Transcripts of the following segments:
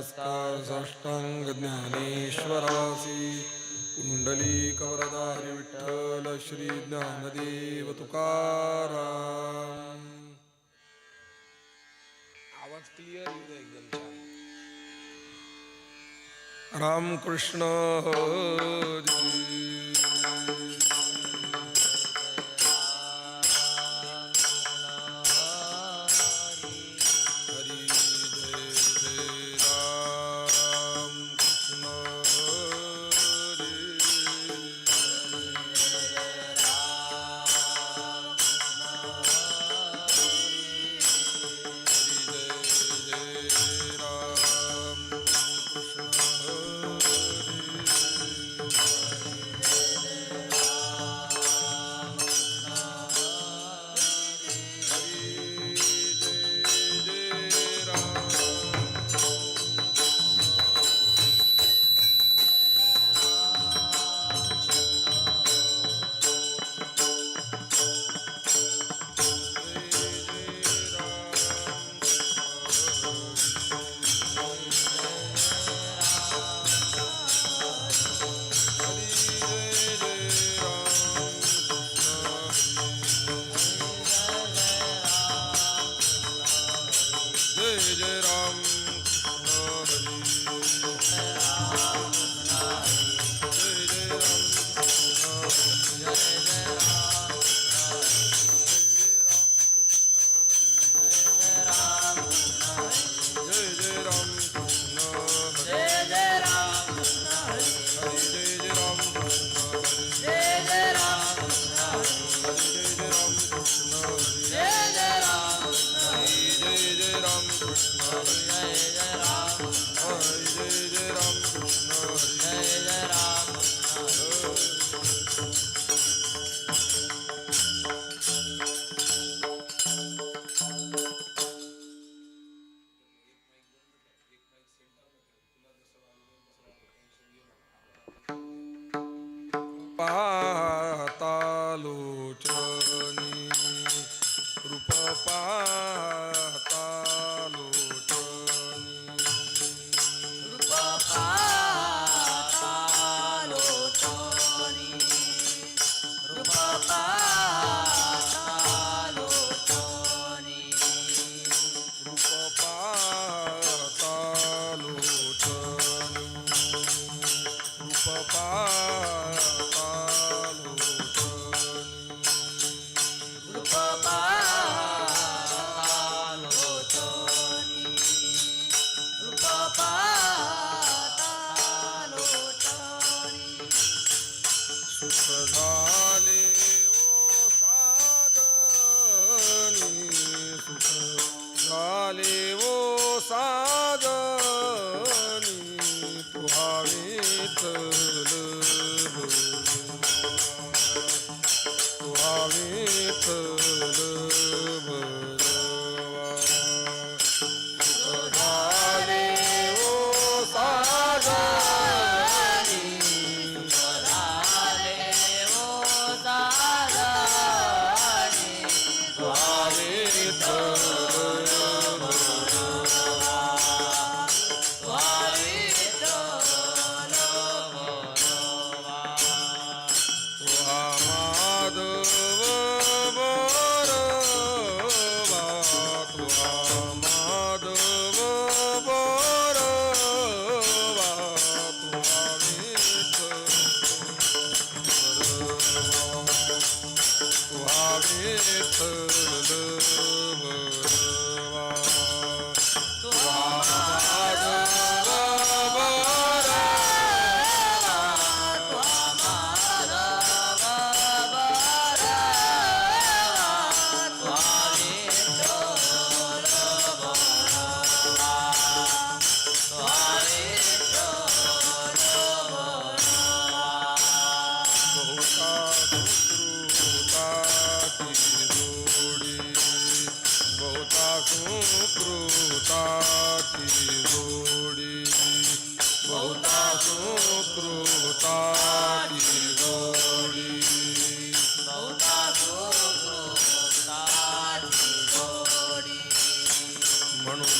नमस्कार साष्टांग विठ्ठल श्री ज्ञानदेव तुकाराम आवाज क्लिअर एकदम रामकृष्ण गुजरा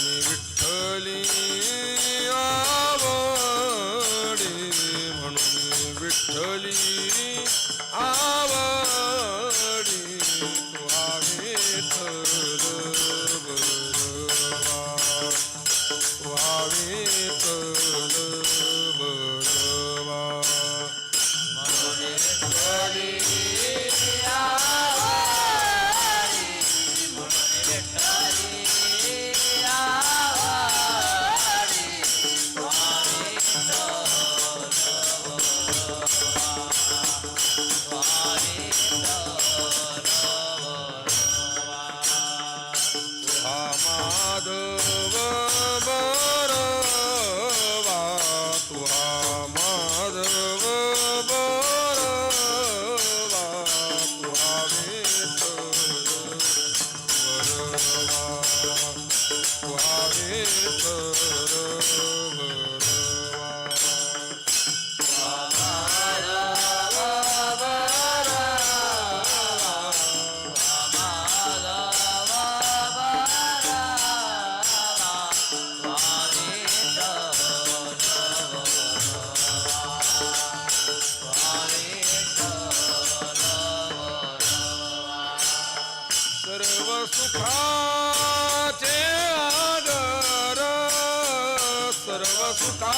me recalling go. सुखाचे आदर सर्व सुखा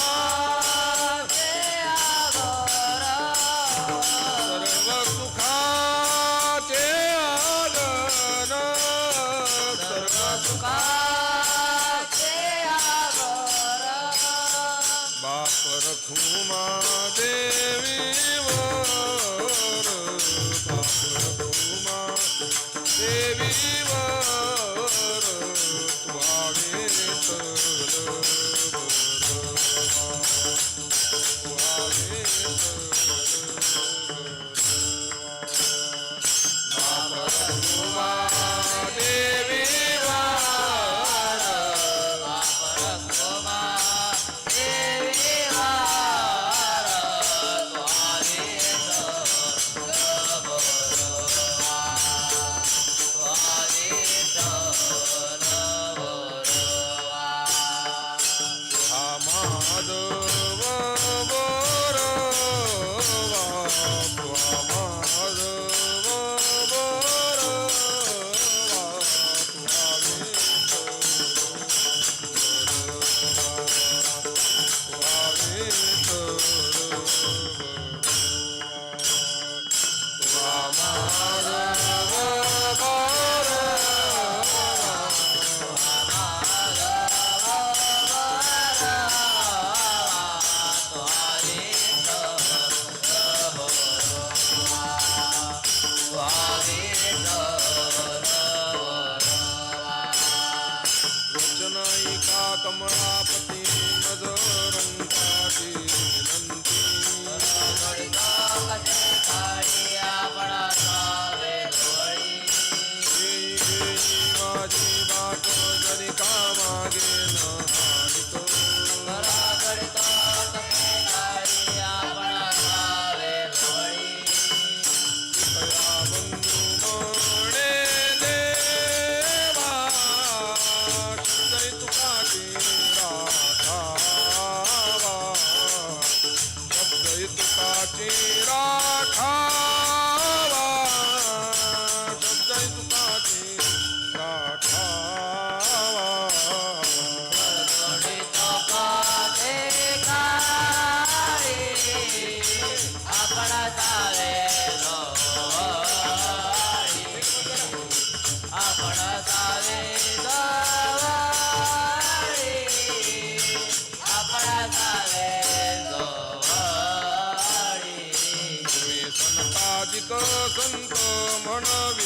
তোর।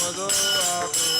মধু আপনি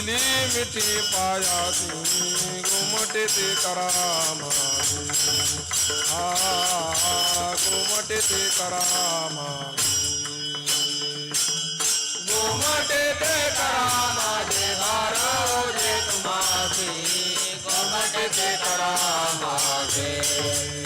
दिली मिठी पायाची घुमटे ते करा घुमटे ते करा घुमटे ते करा माझे घारोजे तुम्हाचे घुमटे ते करा मागे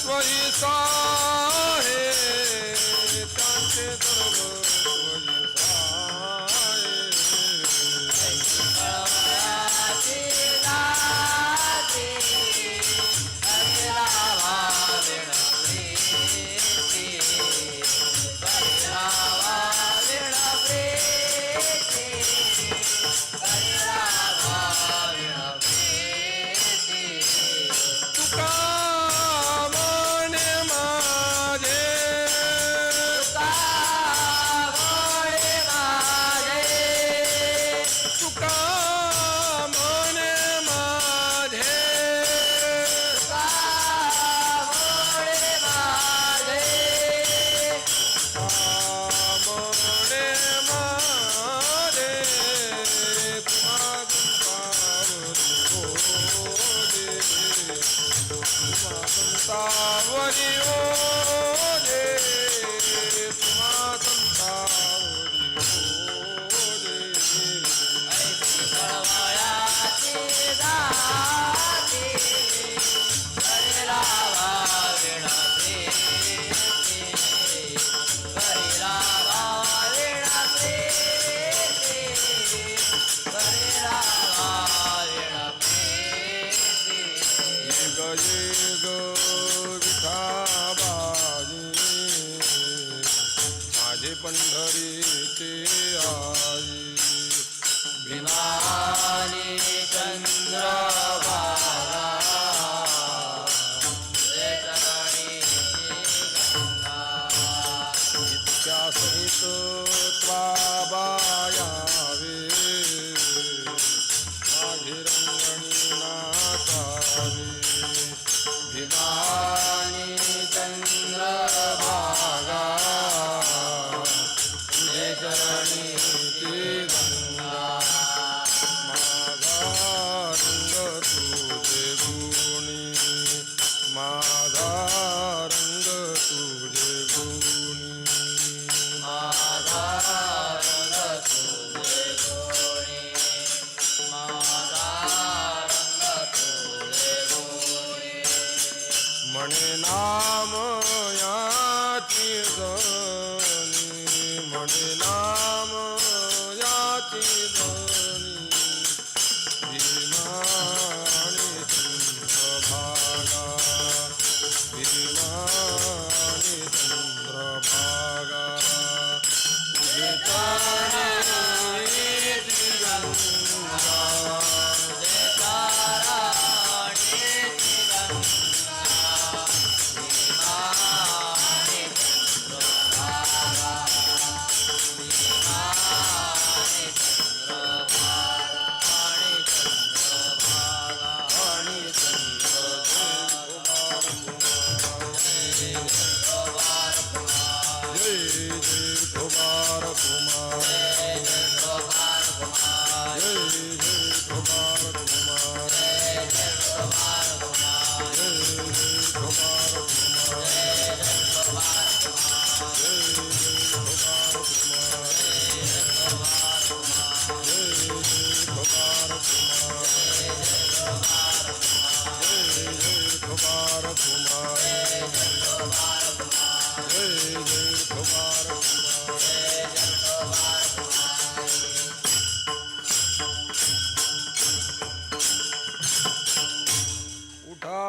Rahisa त्वा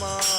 আমার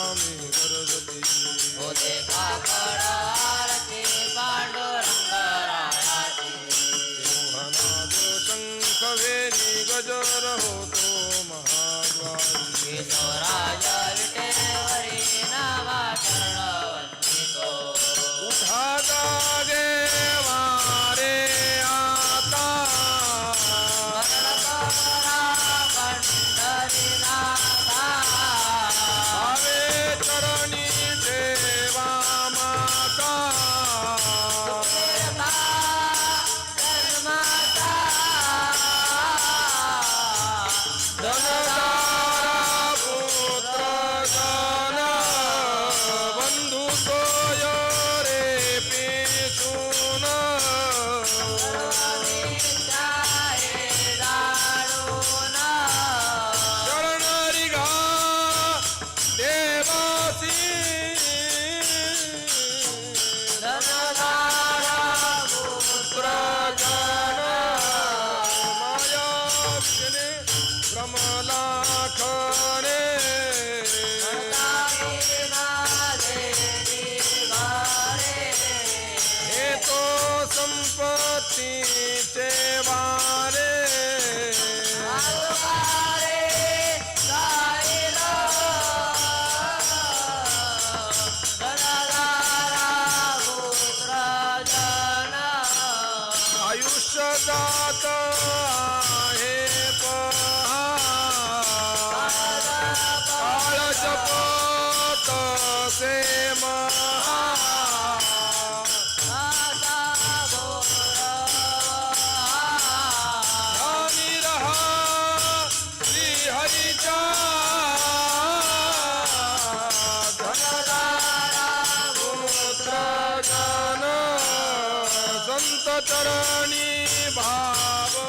સંત ચરણી ભાવ